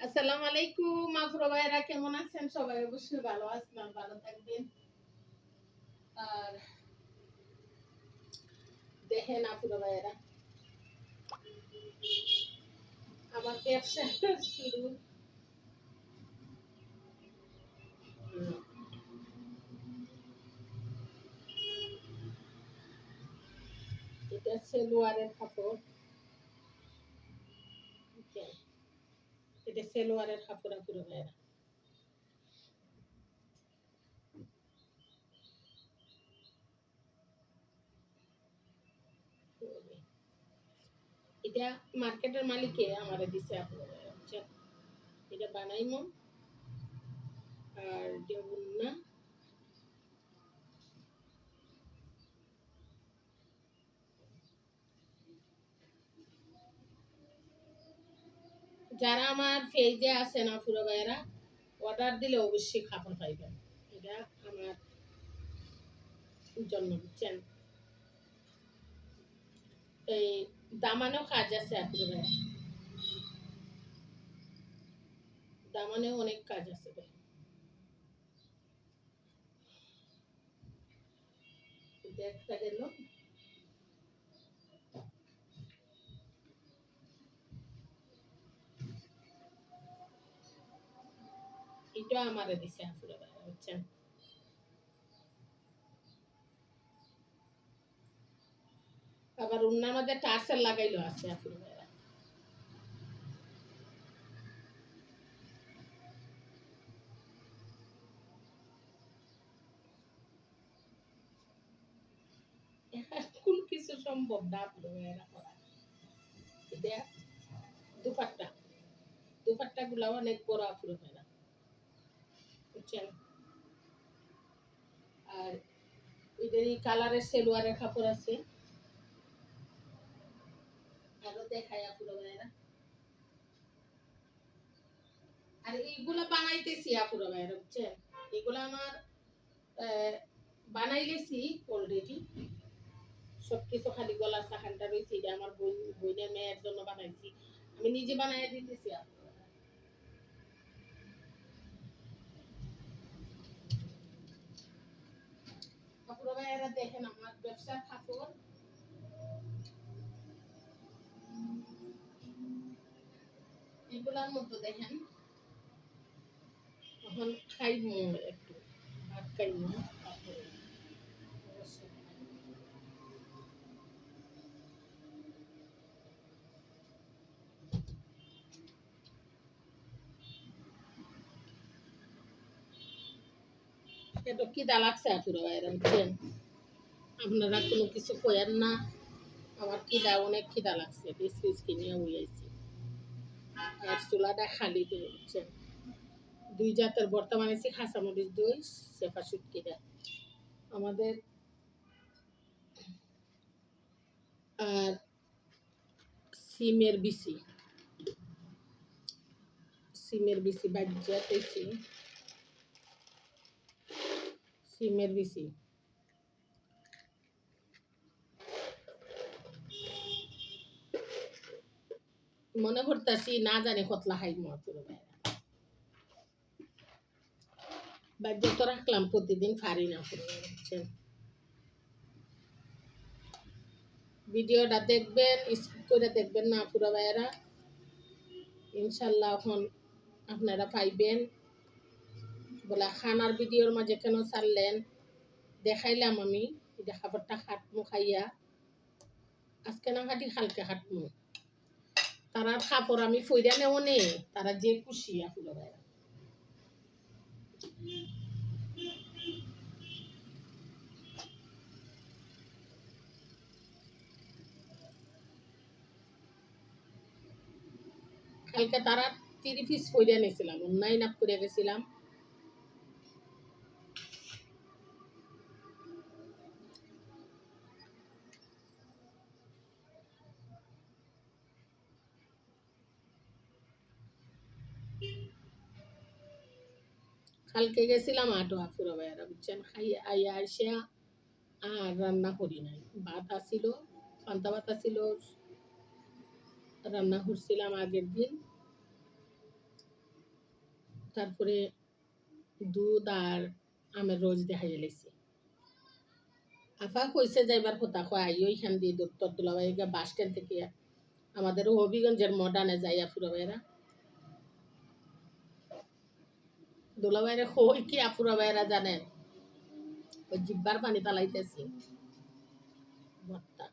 আসসালামু আলাইকুম আফরো ভাইরা কেমন আছেন? সবাই অবশ্যই ভালো আছেন ভালো থাকবেন। আর দেখেন আফরো ভাইরা আমার ব্যবসা শুরু। এটা সেলোয়ারের কাপড়। এটা সেলোয়ারের কাপড় পুরো ভাইরা এটা মার্কেটের মালিকে আমার দিছে আপনারা এটা বানাইমো। আর দেবুন না। যারা আমার পেজে আছে না পুরো ভাইয়েরা অর্ডার দিলে অবশ্যই খাবার পাইবেন। এটা আমার জন্য বুঝছেন এই দামানেও কাজ আছে আপুরো ভাইয়া দামানেও অনেক কাজ আছে ভাই। একটা গেল। এটা আমারে দিছে আপুরো বুঝছেন? আবার উন্নার মধ্যে টার্সেল লাগাইলো আছে কিছু সম্ভব না ভাইয়া করা দুপাট্টা দুপাট্টা। গুলা অনেক বড় ভাইয়া আর এদেরই কালারের সেলোয়ারের কাপড় আছে। আরও আর এইগুলা বানাইতেছি আপুরো ভাইরা বুঝছেন? এগুলা আমার বানাইলেছি অলরেডি সব কিছু খালি গলা রয়েছে, এটা আমার বোন, বোনের মেয়ের জন্য বানাইছি। আমি নিজে বানাই দিতেছি আপুরো ভাইরা। আপুরো ভাইরা দেখেন আমার ব্যবসার কাপড় এগুলার মধ্যে দেখেন এখন খাইমু একটু ভাত খাইমু। এটা কি দা লাগছে আপুরা ভাইরা বুঝছেন আপনারা কোনো কিছু কয়েন না। আমার খিদা, অনেক খিদা লাগছে। বিস্কিট কিনে হইয়াছি আর চুলাটা খালি দিয়ে বুঝছেন দুই জাতের বর্তমানে আছে খাসামরিচ দই সেফা সুটকিটা আমাদের আর সিমের বিসি সিমের বিসি বাজ্যা পেয়েছি। সিমের বিসি মনে করতেছি, না জানি কতলা হাই মতুর বাজ্য তো রাখলাম, প্রতিদিন পারি না ভিডিওটা দেখবেন, স্কিপ করে দেখবেন না পুরো ভাইয়েরা। ইনশাল্লাহ এখন আপনারা পাইবেন। বলে, খানার ভিডিওর মাঝে কেন ছাড়লেন? দেখাইলাম আমি এটা খাবারটা খাটমু খাইয়া। আজকে না খাটি হালকা খাটমু। তারা খাপড় আমি ফইরা নেও নে তারা যে খুশি আপনি ভাইরা কালকে তারা তিরি পিস ফইরা নিয়েছিলাম, অন্যায় নাপ করে গেছিলাম। কালকে গেছিলাম আটো আফুরা ভাইয়ারা, বুঝছেন? খাই আইয়া আসিয়া আর রান্না করি নাই। ভাত আসিল পান্তা ভাত আসিল রান্না করছিলাম আগের দিন। তারপরে দুধ আর আমের রোজ দেখাই লেছি আফা কইসে যাইবার কথা কয়, আইও এখান দিয়ে দত্তর দুলাবাই বাস স্ট্যান্ড থেকে। আমাদের হবিগঞ্জের মডার্নে যাইয়া ফুরাবাইরা দোলা বাইরে হই কি আপুরা বাইরা জানে ওই জিব্বার পানি তালাইতেছি। ভর্তা